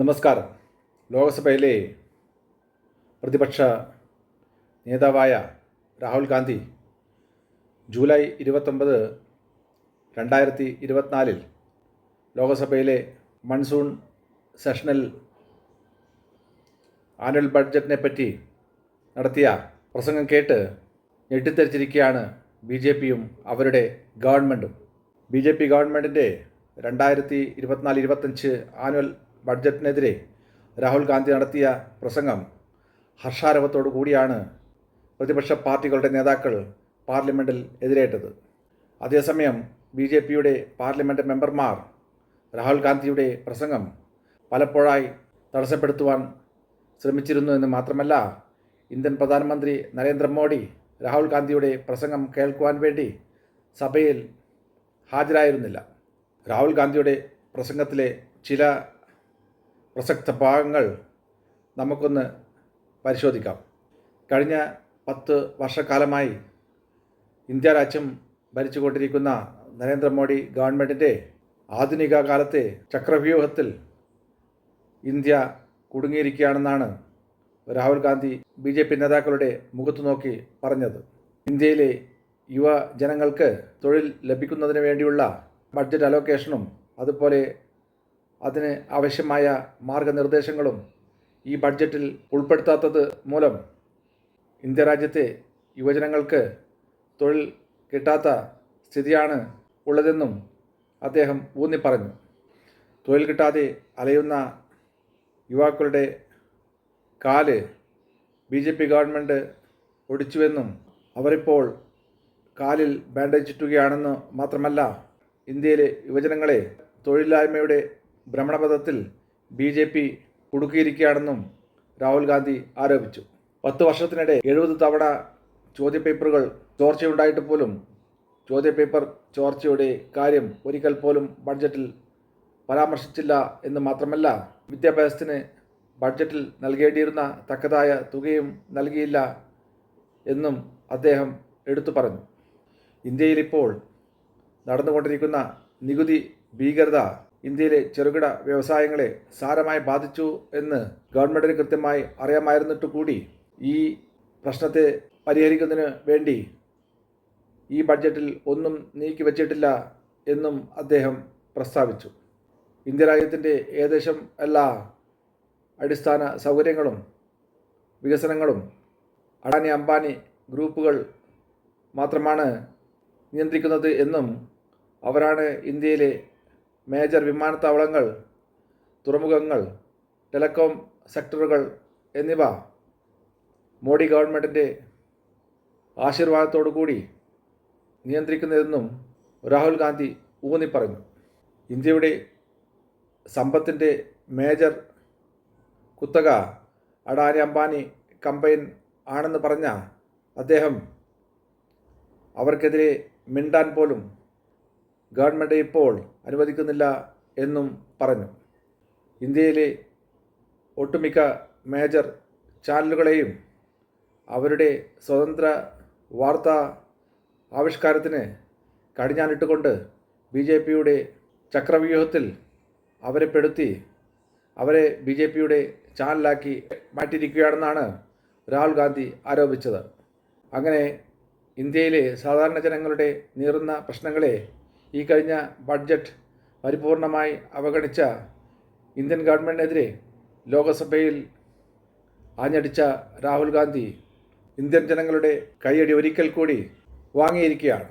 നമസ്കാരം. ലോക്സഭയിലെ പ്രതിപക്ഷ നേതാവായ രാഹുൽ ഗാന്ധി ജൂലൈ ഇരുപത്തൊമ്പത് രണ്ടായിരത്തി ഇരുപത്തിനാലിൽ ലോകസഭയിലെ മൺസൂൺ സെഷനിൽ ആനുവൽ ബഡ്ജറ്റിനെ പറ്റി നടത്തിയ പ്രസംഗം കേട്ട് ഞെട്ടിത്തെറിച്ചിരിക്കുകയാണ് ബി ജെ പിയും അവരുടെ ഗവൺമെന്റും ബി ജെ പി ഗവൺമെന്റിന്റെ രണ്ടായിരത്തി ഇരുപത്തിനാല് ഇരുപത്തഞ്ച് ആനുവൽ ബഡ്ജറ്റിനെതിരെ രാഹുൽ ഗാന്ധി നടത്തിയ പ്രസംഗം ഹർഷാരവത്തോടു കൂടിയാണ് പ്രതിപക്ഷ പാർട്ടികളുടെ നേതാക്കൾ പാർലമെന്റിൽ എതിരേറ്റത്. അതേസമയം ബി ജെ പിയുടെ പാർലമെന്റ് മെമ്പർമാർ രാഹുൽ ഗാന്ധിയുടെ പ്രസംഗം പലപ്പോഴായി തടസ്സപ്പെടുത്തുവാൻ ശ്രമിച്ചിരുന്നു എന്ന് മാത്രമല്ല ഇന്ത്യൻ പ്രധാനമന്ത്രി നരേന്ദ്രമോദി രാഹുൽ ഗാന്ധിയുടെ പ്രസംഗം കേൾക്കുവാൻ വേണ്ടി സഭയിൽ ഹാജരായിരുന്നില്ല. രാഹുൽ ഗാന്ധിയുടെ പ്രസംഗത്തിലെ ചില പ്രസക്ത ഭാഗങ്ങൾ നമുക്കൊന്ന് പരിശോധിക്കാം. കഴിഞ്ഞ പത്ത് വർഷക്കാലമായി ഇന്ത്യ രാജ്യം ഭരിച്ചുകൊണ്ടിരിക്കുന്ന നരേന്ദ്രമോദി ഗവൺമെന്റിന്റെ ആധുനിക കാലത്തെ ചക്രവ്യൂഹത്തിൽ ഇന്ത്യ കുടുങ്ങിയിരിക്കുകയാണെന്നാണ് Rahul Gandhi B J P നേതാക്കളുടെ മുഖത്തു നോക്കി പറഞ്ഞത്. ഇന്ത്യയിലെ യുവജനങ്ങൾക്ക് തൊഴിൽ ലഭിക്കുന്നതിന് വേണ്ടിയുള്ള ബഡ്ജറ്റ് അലോക്കേഷനും അതുപോലെ അതിന് ആവശ്യമായ മാർഗനിർദ്ദേശങ്ങളും ഈ ബഡ്ജറ്റിൽ ഉൾപ്പെടുത്താത്തത് മൂലം ഇന്ത്യ രാജ്യത്തെ യുവജനങ്ങൾക്ക് തൊഴിൽ കിട്ടാത്ത സ്ഥിതിയാണ് ഉള്ളതെന്നും അദ്ദേഹം ഊന്നി പറഞ്ഞു തൊഴിൽ കിട്ടാതെ അലയുന്ന യുവാക്കളുടെ കാൽ ബി ജെ പി ഗവൺമെന്റ് ഒടിച്ചുവെന്നും അവരിപ്പോൾ കാലിൽ ബാൻഡേജ് ചുറ്റുകയാണെന്ന് മാത്രമല്ല ഇന്ത്യയിലെ യുവജനങ്ങളെ തൊഴിലില്ലായ്മയുടെ ഭ്രമണപഥത്തിൽ ബി ജെ പി കുടുക്കിയിരിക്കുകയാണെന്നും രാഹുൽ ഗാന്ധി ആരോപിച്ചു. പത്ത് വർഷത്തിനിടെ എഴുപത് തവണ ചോദ്യപേപ്പറുകൾ ചോർച്ചയുണ്ടായിട്ട് പോലും ചോദ്യപേപ്പർ ചോർച്ചയുടെ കാര്യം ഒരിക്കൽ പോലും ബഡ്ജറ്റിൽ പരാമർശിച്ചില്ല എന്ന് മാത്രമല്ല വിദ്യാഭ്യാസത്തിന് ബഡ്ജറ്റിൽ നൽകേണ്ടിയിരുന്ന തക്കതായ തുകയും നൽകിയില്ല എന്നും അദ്ദേഹം എടുത്തു പറഞ്ഞു. ഇന്ത്യയിൽ ഇപ്പോൾ നടന്നുകൊണ്ടിരിക്കുന്ന നികുതി ഭീകരത ഇന്ത്യയിലെ ചെറുകിട വ്യവസായങ്ങളെ സാരമായി ബാധിച്ചു എന്ന് ഗവൺമെന്റിന് കൃത്യമായി അറിയാമായിരുന്നിട്ട് കൂടി ഈ പ്രശ്നത്തെ പരിഹരിക്കുന്നതിന് വേണ്ടി ഈ ബഡ്ജറ്റിൽ ഒന്നും നീക്കി വച്ചിട്ടില്ല എന്നും അദ്ദേഹം പ്രസ്താവിച്ചു. ഇന്ത്യ രാജ്യത്തിന്റെ ഏകദേശം എല്ലാ അടിസ്ഥാന സൗകര്യങ്ങളും വികസനങ്ങളും അഡാനി അംബാനി ഗ്രൂപ്പുകൾ മാത്രമാണ് നിയന്ത്രിക്കുന്നത് എന്നും അവരാണ് ഇന്ത്യയിലെ മേജർ വിമാനത്താവളങ്ങൾ തുറമുഖങ്ങൾ ടെലകോം സെക്ടറുകൾ എന്നിവ മോഡി ഗവൺമെന്റിന്റെ ആശീർവാദത്തോടു കൂടി നിയന്ത്രിക്കുന്നതെന്നും രാഹുൽ ഗാന്ധി ഊന്നി പറഞ്ഞു ഇന്ത്യയുടെ സമ്പത്തിന്റെ മേജർ കുത്തക അഡാനി അംബാനി കമ്പൈൻ ആണെന്ന് പറഞ്ഞ അദ്ദേഹം അവർക്കെതിരെ മിണ്ടാൻ പോലും ഗവൺമെന്റ് ഇപ്പോൾ അനുവദിക്കുന്നില്ല എന്നും പറഞ്ഞു. ഇന്ത്യയിലെ ഒട്ടുമിക്ക മേജർ ചാനലുകളെയും അവരുടെ സ്വതന്ത്ര വാർത്താ ആവിഷ്കാരത്തിന് കടിഞ്ഞാനിട്ടുകൊണ്ട് ബി ജെ പിയുടെ ചക്രവ്യൂഹത്തിൽ അവരെ പെടുത്തി അവരെ ബി ജെ പിയുടെ ചാനലാക്കി മാറ്റിയിരിക്കുകയാണെന്നാണ് രാഹുൽ ഗാന്ധി ആരോപിച്ചത്. അങ്ങനെ ഇന്ത്യയിലെ സാധാരണ ജനങ്ങളുടെ നീറുന്ന പ്രശ്നങ്ങളെ ഈ കഴിഞ്ഞ ബഡ്ജറ്റ് പരിപൂർണമായി അവഗണിച്ച ഇന്ത്യൻ ഗവൺമെന്റിനെതിരെ ലോകസഭയിൽ ആഞ്ഞടിച്ച രാഹുൽ ഗാന്ധി ഇന്ത്യൻ ജനങ്ങളുടെ കൈയടി ഒരിക്കൽ കൂടി വാങ്ങിയിരിക്കുകയാണ്.